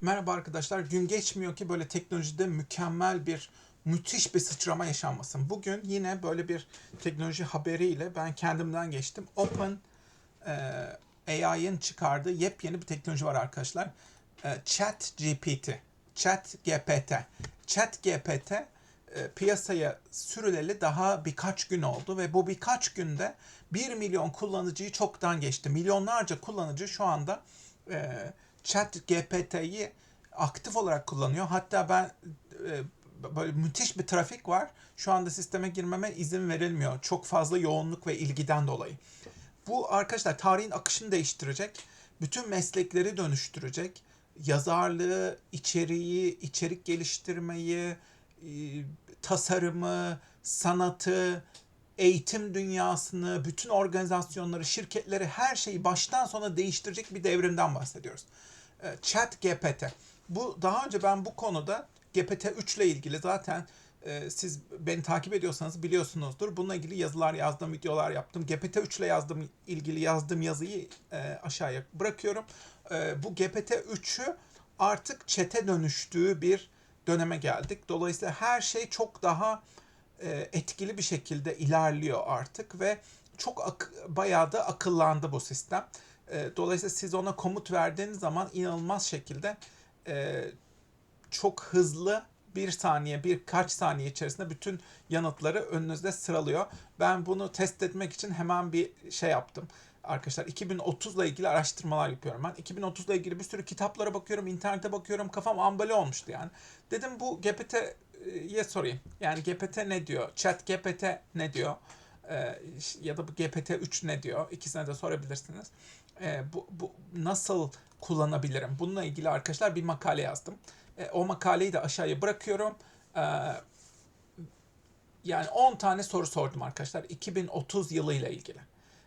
Merhaba arkadaşlar. Gün geçmiyor ki böyle teknolojide mükemmel bir, müthiş bir sıçrama yaşanmasın. Bugün yine böyle bir teknoloji haberiyle ben kendimden geçtim. Open e, AI'ın çıkardığı yepyeni bir teknoloji var arkadaşlar. E, Chat GPT. Chat GPT. Chat GPT e, piyasaya sürüleli daha birkaç gün oldu ve bu birkaç günde 1 milyon kullanıcıyı çoktan geçti. Milyonlarca kullanıcı şu anda e, Chat GPT'yi aktif olarak kullanıyor. Hatta ben e, böyle müthiş bir trafik var. Şu anda sisteme girmeme izin verilmiyor. Çok fazla yoğunluk ve ilgiden dolayı. Bu arkadaşlar tarihin akışını değiştirecek. Bütün meslekleri dönüştürecek. Yazarlığı, içeriği, içerik geliştirmeyi, e, tasarımı, sanatı, eğitim dünyasını, bütün organizasyonları, şirketleri, her şeyi baştan sona değiştirecek bir devrimden bahsediyoruz. E, Chat GPT. Bu daha önce ben bu konuda GPT-3 ile ilgili zaten e, siz beni takip ediyorsanız biliyorsunuzdur. Bununla ilgili yazılar yazdım, videolar yaptım. GPT-3 ile yazdım, ilgili yazdığım yazıyı e, aşağıya bırakıyorum. E, bu GPT-3'ü artık chat'e dönüştüğü bir döneme geldik. Dolayısıyla her şey çok daha e, etkili bir şekilde ilerliyor artık ve çok ak- bayağı da akıllandı bu sistem. E, dolayısıyla siz ona komut verdiğiniz zaman inanılmaz şekilde e, çok hızlı bir saniye, birkaç saniye içerisinde bütün yanıtları önünüzde sıralıyor. Ben bunu test etmek için hemen bir şey yaptım. Arkadaşlar 2030 ile ilgili araştırmalar yapıyorum ben. 2030 ile ilgili bir sürü kitaplara bakıyorum, internete bakıyorum. Kafam ambale olmuştu yani. Dedim bu GPT'ye sorayım. Yani GPT ne diyor? Chat GPT ne diyor? Ee, ya da bu GPT-3 ne diyor? İkisine de sorabilirsiniz. Ee, bu, bu nasıl kullanabilirim? Bununla ilgili arkadaşlar bir makale yazdım. E, o makaleyi de aşağıya bırakıyorum. E, yani 10 tane soru sordum arkadaşlar 2030 yılıyla ilgili.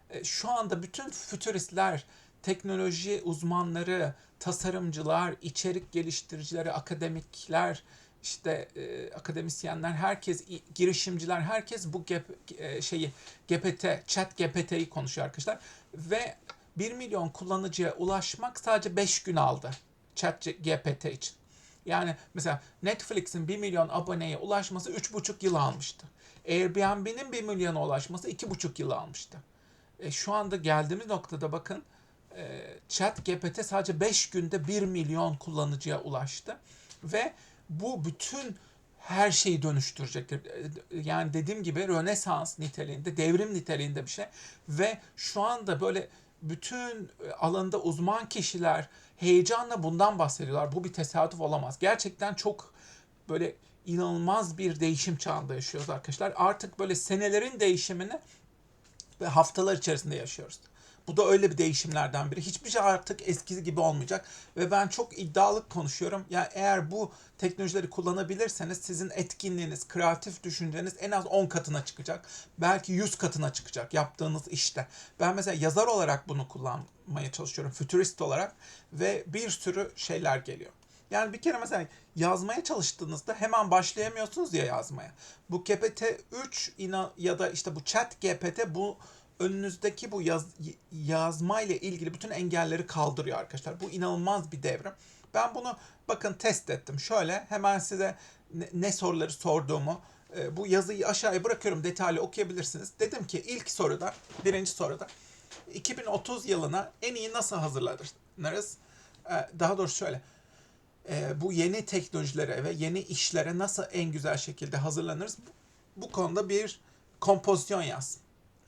E, şu anda bütün fütüristler, teknoloji uzmanları, tasarımcılar, içerik geliştiricileri, akademikler, işte e, akademisyenler, herkes, girişimciler, herkes bu gep, e, şeyi GPT, chat GPT'yi konuşuyor arkadaşlar. Ve 1 milyon kullanıcıya ulaşmak sadece 5 gün aldı chat GPT için. Yani mesela Netflix'in 1 milyon aboneye ulaşması 3,5 yıl almıştı. Airbnb'nin 1 milyona ulaşması 2,5 yıl almıştı. E, şu anda geldiğimiz noktada bakın e, Chat sadece 5 günde 1 milyon kullanıcıya ulaştı. Ve bu bütün her şeyi dönüştürecektir. E, Yani dediğim gibi Rönesans niteliğinde, devrim niteliğinde bir şey. Ve şu anda böyle bütün e, alanda uzman kişiler heyecanla bundan bahsediyorlar. Bu bir tesadüf olamaz. Gerçekten çok böyle inanılmaz bir değişim çağında yaşıyoruz arkadaşlar. Artık böyle senelerin değişimini ve haftalar içerisinde yaşıyoruz. Bu da öyle bir değişimlerden biri. Hiçbir şey artık eskisi gibi olmayacak ve ben çok iddialı konuşuyorum. Yani eğer bu teknolojileri kullanabilirseniz sizin etkinliğiniz, kreatif düşünceniz en az 10 katına çıkacak. Belki 100 katına çıkacak yaptığınız işte. Ben mesela yazar olarak bunu kullanmaya çalışıyorum, fütürist olarak ve bir sürü şeyler geliyor. Yani bir kere mesela yazmaya çalıştığınızda hemen başlayamıyorsunuz ya yazmaya. Bu GPT-3 ina- ya da işte bu Chat GPT bu önünüzdeki bu yaz, yazma ile ilgili bütün engelleri kaldırıyor arkadaşlar. Bu inanılmaz bir devrim. Ben bunu bakın test ettim. Şöyle hemen size ne, ne soruları sorduğumu e, bu yazıyı aşağıya bırakıyorum detaylı okuyabilirsiniz. Dedim ki ilk soruda, birinci soruda 2030 yılına en iyi nasıl hazırlanırız? E, daha doğrusu şöyle e, bu yeni teknolojilere ve yeni işlere nasıl en güzel şekilde hazırlanırız? Bu, bu konuda bir kompozisyon yaz.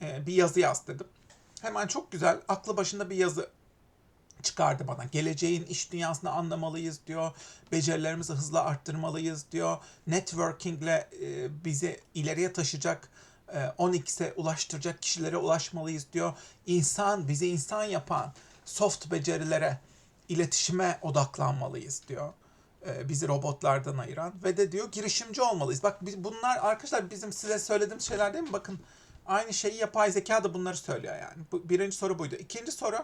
E, bir yazı yaz dedim. Hemen çok güzel aklı başında bir yazı çıkardı bana. Geleceğin iş dünyasını anlamalıyız diyor. Becerilerimizi hızla arttırmalıyız diyor. Networkingle e, bizi ileriye taşıyacak e, 10x'e ulaştıracak kişilere ulaşmalıyız diyor. İnsan, bizi insan yapan soft becerilere, iletişime odaklanmalıyız diyor. E, bizi robotlardan ayıran ve de diyor girişimci olmalıyız. Bak bunlar arkadaşlar bizim size söylediğimiz şeyler değil mi? Bakın aynı şeyi yapay zeka da bunları söylüyor yani. Bu, birinci soru buydu. İkinci soru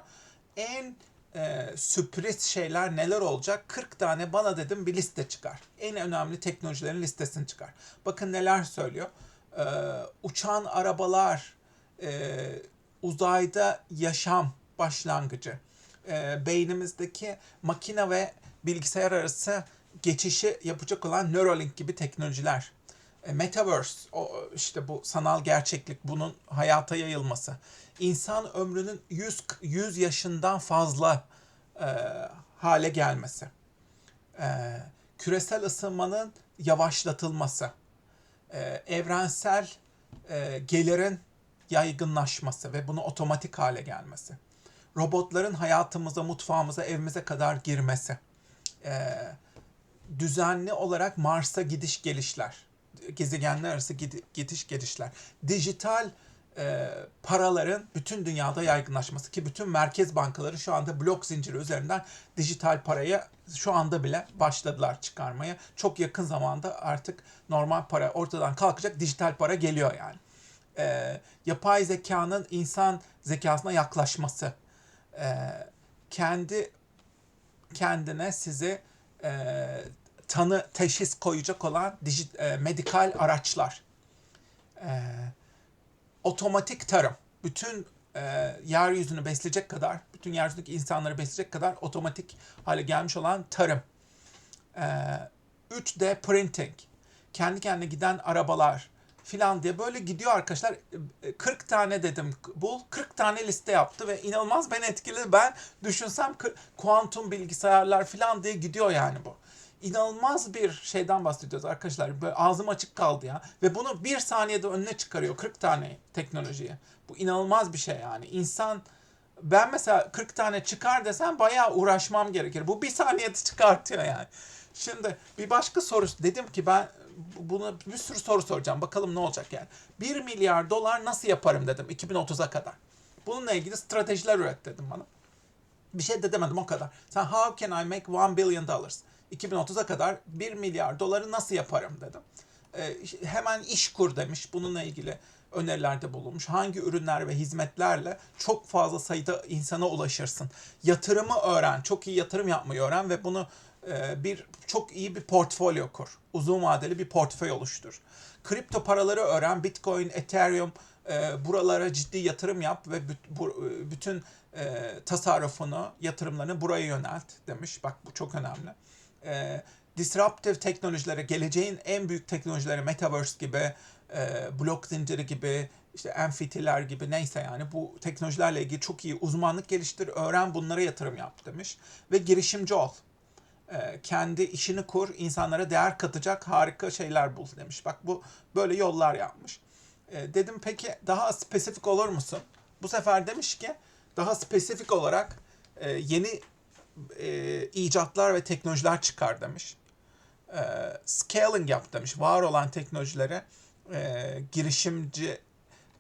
en e, sürpriz şeyler neler olacak? 40 tane bana dedim bir liste çıkar. En önemli teknolojilerin listesini çıkar. Bakın neler söylüyor. E, uçan arabalar, e, uzayda yaşam başlangıcı, e, beynimizdeki makine ve bilgisayar arası geçişi yapacak olan Neuralink gibi teknolojiler. E, Metaverse, o işte bu sanal gerçeklik, bunun hayata yayılması. İnsan ömrünün 100, 100 yaşından fazla e, hale gelmesi. E, küresel ısınmanın yavaşlatılması. E, evrensel e, gelirin yaygınlaşması ve bunu otomatik hale gelmesi. Robotların hayatımıza, mutfağımıza, evimize kadar girmesi. E, düzenli olarak Mars'a gidiş gelişler. Gezegenler arası gidi- gidiş gelişler. Dijital e, paraların bütün dünyada yaygınlaşması ki bütün merkez bankaları şu anda blok zinciri üzerinden dijital parayı şu anda bile başladılar çıkarmaya. Çok yakın zamanda artık normal para ortadan kalkacak dijital para geliyor yani. E, yapay zekanın insan zekasına yaklaşması. E, kendi kendine sizi e, tanı teşhis koyacak olan dijit, e, medikal araçlar. E, otomatik tarım. Bütün e, yeryüzünü besleyecek kadar, bütün yeryüzündeki insanları besleyecek kadar otomatik hale gelmiş olan tarım. E, 3D printing. Kendi kendine giden arabalar filan diye böyle gidiyor arkadaşlar. E, 40 tane dedim bul. 40 tane liste yaptı ve inanılmaz beni etkiledi. Ben düşünsem kuantum bilgisayarlar filan diye gidiyor yani bu. İnanılmaz bir şeyden bahsediyoruz arkadaşlar. Böyle ağzım açık kaldı ya. Ve bunu bir saniyede önüne çıkarıyor 40 tane teknolojiyi. Bu inanılmaz bir şey yani. İnsan ben mesela 40 tane çıkar desem bayağı uğraşmam gerekir. Bu bir saniyede çıkartıyor yani. Şimdi bir başka soru dedim ki ben buna bir sürü soru soracağım. Bakalım ne olacak yani. 1 milyar dolar nasıl yaparım dedim 2030'a kadar. Bununla ilgili stratejiler üret dedim bana. Bir şey de demedim o kadar. Sen how can I make 1 billion dollars? 2030'a kadar 1 milyar doları nasıl yaparım dedim. Ee, hemen iş kur demiş. Bununla ilgili önerilerde bulunmuş. Hangi ürünler ve hizmetlerle çok fazla sayıda insana ulaşırsın. Yatırımı öğren. Çok iyi yatırım yapmayı öğren ve bunu e, bir çok iyi bir portfolyo kur. Uzun vadeli bir portföy oluştur. Kripto paraları öğren. Bitcoin, Ethereum e, buralara ciddi yatırım yap ve büt- bu, e, bütün e, tasarrufunu, yatırımlarını buraya yönelt demiş. Bak bu çok önemli. E, disruptive teknolojilere, geleceğin en büyük teknolojileri Metaverse gibi, e, blok zinciri gibi, işte NFT'ler gibi neyse yani bu teknolojilerle ilgili çok iyi uzmanlık geliştir, öğren bunlara yatırım yap demiş. Ve girişimci ol. E, kendi işini kur, insanlara değer katacak harika şeyler bul demiş. Bak bu böyle yollar yapmış. E, dedim peki daha spesifik olur musun? Bu sefer demiş ki daha spesifik olarak e, yeni e, icatlar ve teknolojiler çıkar demiş. E, scaling yap demiş. Var olan teknolojileri e, girişimci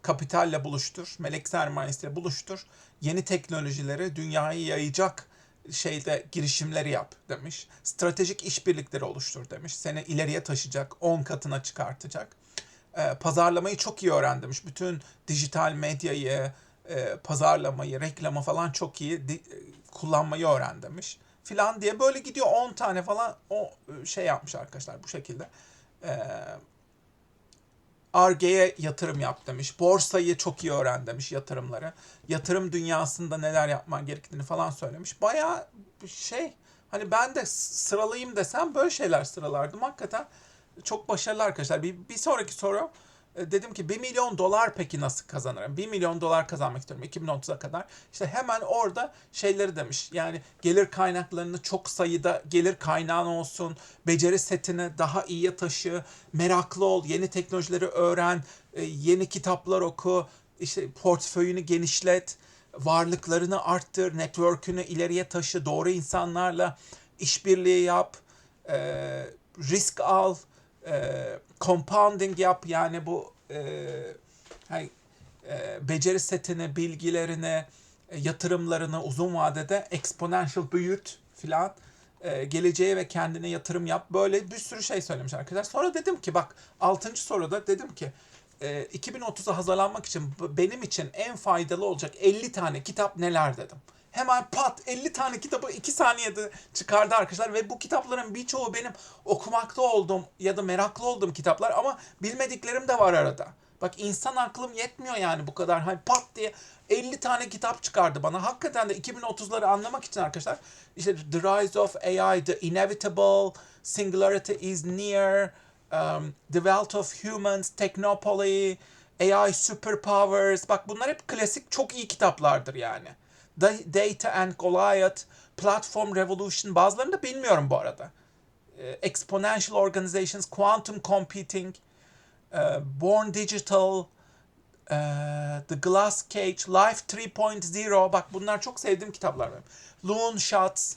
kapitalle buluştur, melek sermayesiyle buluştur. Yeni teknolojileri dünyayı yayacak şeyde girişimleri yap demiş. Stratejik işbirlikleri oluştur demiş. Seni ileriye taşıyacak, 10 katına çıkartacak. E, pazarlamayı çok iyi öğren demiş. Bütün dijital medyayı, e, pazarlamayı, reklamı falan çok iyi di- kullanmayı öğren demiş. Filan diye böyle gidiyor 10 tane falan o e, şey yapmış arkadaşlar bu şekilde. E, Arge'ye yatırım yap demiş. Borsayı çok iyi öğren demiş yatırımları. Yatırım dünyasında neler yapman gerektiğini falan söylemiş. Bir şey hani ben de sıralayayım desem böyle şeyler sıralardım. Hakikaten çok başarılı arkadaşlar. Bir, bir sonraki soru e, dedim ki 1 milyon dolar peki nasıl kazanırım? 1 milyon dolar kazanmak istiyorum 2030'a kadar. İşte hemen orada şeyleri demiş. Yani gelir kaynaklarını çok sayıda gelir kaynağın olsun. Beceri setini daha iyiye taşı. Meraklı ol. Yeni teknolojileri öğren. e, Yeni kitaplar oku. işte portföyünü genişlet. Varlıklarını arttır. Network'ünü ileriye taşı. Doğru insanlarla işbirliği yap. e, risk al e, compounding yap yani bu e, hani, e, beceri setini, bilgilerini, e, yatırımlarını uzun vadede exponential büyüt filan. E, geleceğe ve kendine yatırım yap. Böyle bir sürü şey söylemiş arkadaşlar. Sonra dedim ki bak 6. soruda dedim ki e, 2030'a hazırlanmak için benim için en faydalı olacak 50 tane kitap neler dedim. Hemen pat 50 tane kitabı 2 saniyede çıkardı arkadaşlar ve bu kitapların birçoğu benim okumakta olduğum ya da meraklı olduğum kitaplar ama bilmediklerim de var arada. Bak insan aklım yetmiyor yani bu kadar. Hani pat diye 50 tane kitap çıkardı bana. Hakikaten de 2030'ları anlamak için arkadaşlar işte The Rise of AI, The Inevitable, Singularity is Near, um, The Wealth of Humans, Technopoly, AI Superpowers. Bak bunlar hep klasik çok iyi kitaplardır yani. Da- Data and Goliath, Platform Revolution bazılarını da bilmiyorum bu arada. Ee, Exponential Organizations, Quantum Computing, e, Born Digital, e, The Glass Cage, Life 3.0 bak bunlar çok sevdiğim kitaplar benim. Loon Shots,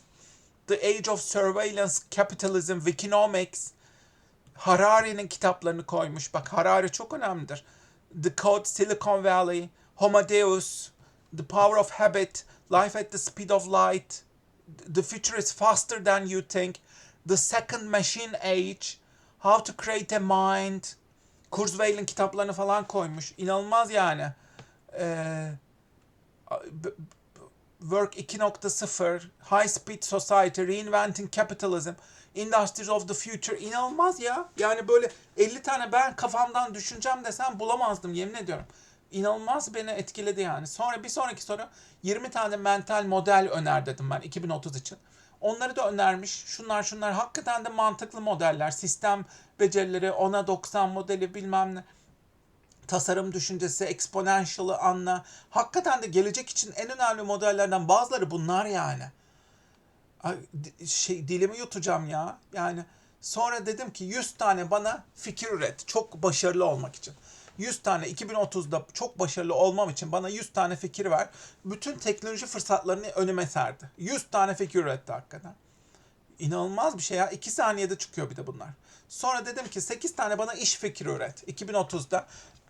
The Age of Surveillance Capitalism, Wikinomics, Harari'nin kitaplarını koymuş. Bak Harari çok önemlidir. The Code, Silicon Valley, Homo The Power of Habit, Life at the Speed of Light, The Future is Faster Than You Think, The Second Machine Age, How to Create a Mind, Kurzweil'in kitaplarını falan koymuş. İnanılmaz yani. Ee, Work 2.0, High Speed Society, Reinventing Capitalism, Industries of the Future inanılmaz ya. Yani böyle 50 tane ben kafamdan düşüneceğim desem bulamazdım yemin ediyorum. İnanılmaz beni etkiledi yani. Sonra bir sonraki soru 20 tane mental model öner dedim ben 2030 için. Onları da önermiş. Şunlar şunlar hakikaten de mantıklı modeller. Sistem becerileri, 10'a 90 modeli bilmem ne tasarım düşüncesi, exponential'ı anla. Hakikaten de gelecek için en önemli modellerden bazıları bunlar yani. Ay, şey dilimi yutacağım ya. Yani sonra dedim ki 100 tane bana fikir üret. Çok başarılı olmak için. 100 tane 2030'da çok başarılı olmam için bana 100 tane fikir ver. Bütün teknoloji fırsatlarını önüme serdi. 100 tane fikir üretti hakikaten. İnanılmaz bir şey ya. 2 saniyede çıkıyor bir de bunlar. Sonra dedim ki 8 tane bana iş fikri üret. 2030'da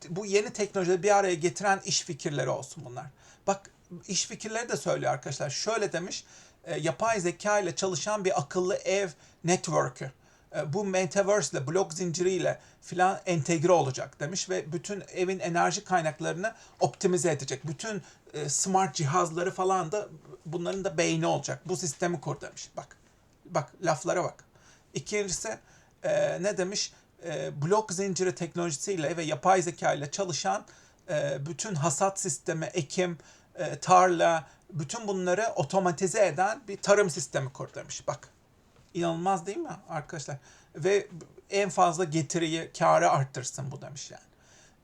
bu yeni teknolojileri bir araya getiren iş fikirleri olsun bunlar. Bak iş fikirleri de söylüyor arkadaşlar. Şöyle demiş. e, yapay zeka ile çalışan bir akıllı ev network'ü. E, bu metaverse ile blok zinciriyle filan entegre olacak demiş ve bütün evin enerji kaynaklarını optimize edecek. Bütün e, smart cihazları falan da bunların da beyni olacak. Bu sistemi kur demiş. Bak. Bak laflara bak. İkincisi e, ne demiş? E, blok zinciri teknolojisiyle ve yapay zeka ile çalışan e, bütün hasat sistemi, ekim, e, tarla, bütün bunları otomatize eden bir tarım sistemi kur demiş. Bak İnanılmaz değil mi arkadaşlar? Ve en fazla getiriyi, karı arttırsın bu demiş yani.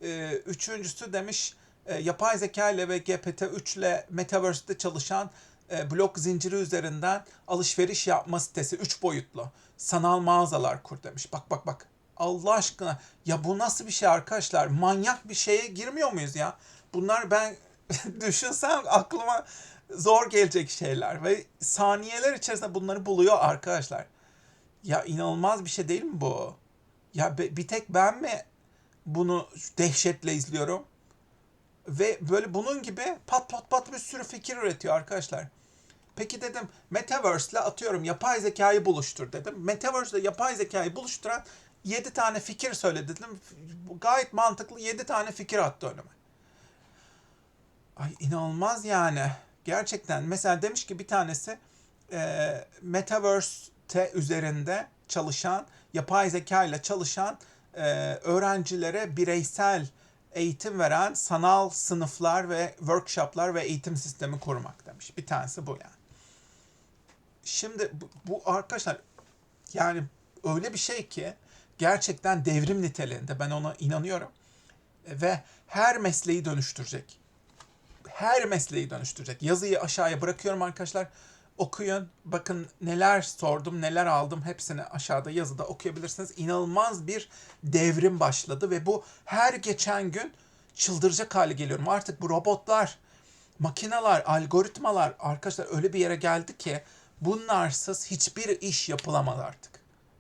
Ee, üçüncüsü demiş e, yapay zeka ile ve GPT-3 ile Metaverse'de çalışan e, blok zinciri üzerinden alışveriş yapma sitesi 3 boyutlu. Sanal mağazalar kur demiş. Bak bak bak. Allah aşkına ya bu nasıl bir şey arkadaşlar? Manyak bir şeye girmiyor muyuz ya? Bunlar ben düşünsem aklıma zor gelecek şeyler ve saniyeler içerisinde bunları buluyor arkadaşlar. Ya inanılmaz bir şey değil mi bu? Ya bir tek ben mi bunu dehşetle izliyorum? Ve böyle bunun gibi pat pat pat bir sürü fikir üretiyor arkadaşlar. Peki dedim Metaverse ile atıyorum yapay zekayı buluştur dedim. Metaverse ile yapay zekayı buluşturan 7 tane fikir söyle dedim. Gayet mantıklı 7 tane fikir attı önüme. Ay inanılmaz yani. Gerçekten. Mesela demiş ki bir tanesi e, Metaverse üzerinde çalışan, yapay zeka ile çalışan e, öğrencilere bireysel eğitim veren sanal sınıflar ve workshoplar ve eğitim sistemi kurmak demiş. Bir tanesi bu yani. Şimdi bu, bu arkadaşlar yani öyle bir şey ki gerçekten devrim niteliğinde ben ona inanıyorum ve her mesleği dönüştürecek her mesleği dönüştürecek. Yazıyı aşağıya bırakıyorum arkadaşlar. Okuyun. Bakın neler sordum, neler aldım. Hepsini aşağıda yazıda okuyabilirsiniz. İnanılmaz bir devrim başladı ve bu her geçen gün çıldıracak hale geliyorum. Artık bu robotlar, makineler, algoritmalar arkadaşlar öyle bir yere geldi ki bunlarsız hiçbir iş yapılamaz artık.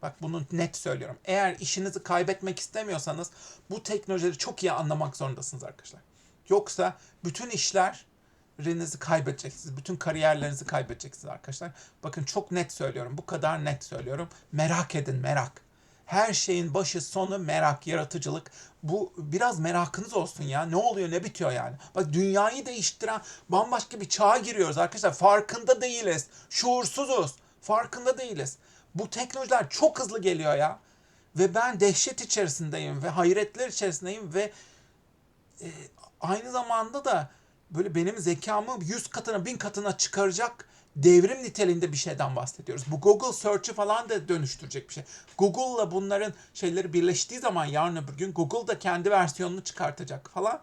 Bak bunu net söylüyorum. Eğer işinizi kaybetmek istemiyorsanız bu teknolojileri çok iyi anlamak zorundasınız arkadaşlar. Yoksa bütün işlerinizi kaybedeceksiniz. Bütün kariyerlerinizi kaybedeceksiniz arkadaşlar. Bakın çok net söylüyorum. Bu kadar net söylüyorum. Merak edin merak. Her şeyin başı sonu merak, yaratıcılık. Bu biraz merakınız olsun ya. Ne oluyor, ne bitiyor yani. Bak dünyayı değiştiren bambaşka bir çağa giriyoruz arkadaşlar. Farkında değiliz. Şuursuzuz. Farkında değiliz. Bu teknolojiler çok hızlı geliyor ya. Ve ben dehşet içerisindeyim ve hayretler içerisindeyim ve e, aynı zamanda da böyle benim zekamı 100 katına 1000 katına çıkaracak devrim niteliğinde bir şeyden bahsediyoruz. Bu Google Search'ü falan da dönüştürecek bir şey. Google'la bunların şeyleri birleştiği zaman yarın öbür gün Google da kendi versiyonunu çıkartacak falan.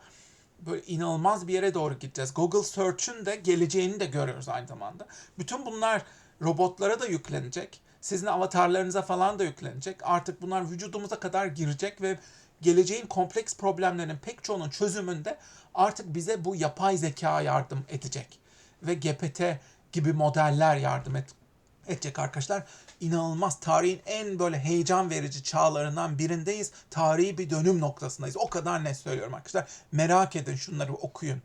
Böyle inanılmaz bir yere doğru gideceğiz. Google Search'ün de geleceğini de görüyoruz aynı zamanda. Bütün bunlar robotlara da yüklenecek. Sizin avatarlarınıza falan da yüklenecek. Artık bunlar vücudumuza kadar girecek ve geleceğin kompleks problemlerinin pek çoğunun çözümünde artık bize bu yapay zeka yardım edecek. Ve GPT gibi modeller yardım et, edecek arkadaşlar. İnanılmaz tarihin en böyle heyecan verici çağlarından birindeyiz. Tarihi bir dönüm noktasındayız. O kadar net söylüyorum arkadaşlar. Merak edin şunları okuyun.